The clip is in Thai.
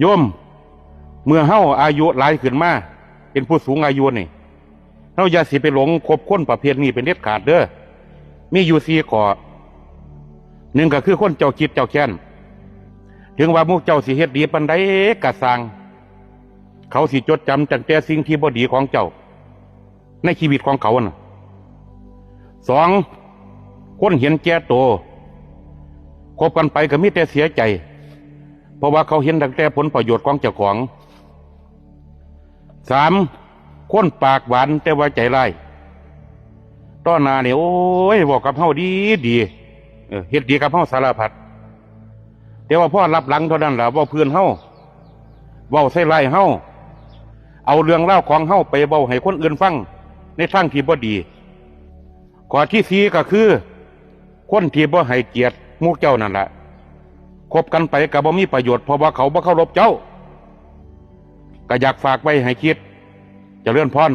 โยม เมื่อเฮาอายุหลายขึ้นมาเป็นผู้สูงอายุนี่เฮาอย่าสิไปหลงคบคนประเภทนี้เป็นเด็ดขาดเด้อมีอยู่สี่ข้อหนึ่งก็คือคนเจ้าคิดเจ้าแค้นถึงว่ามุกเจ้าสิเฮ็ดดีปันใดกะสร้างเขาสิจดจำตั้งแต่สิ่งที่บ่ดีของเจ้า ในชีวิตของเขาน่ะสองคนเห็นแก่โตวคบกันไปก็มีแต่เสียใจ เพราะว่าเขาเห็นตั้งแต่ผลประโยชน์ของเจ้าของสามคนปากหวานแต่ว่าใจร้ายต้อนนาเนี่ยโอ้ยบอกกับเฮาดีดีเฮ็ดดีกับเฮาสารพัดแต่ว่าพ่อรับหลังเท่านั้นแหละว่าเพื่อนเฮาเว้าใส่ไล่เฮาเอาเรื่องเล่าของเฮาไปเว้าให้คนอื่นฟัง ในทางที่บ่ดีข้อที่สี่ก็คือ คนที่บ่ให้เกียรติมู่เจ้านั่นแหละ คบกันไปกับ่มีประโยชน์เพราะว่าเขาบ่เคารพเจ้า ก็อยากฝากไว้ให้คิดจะเลื่อนพร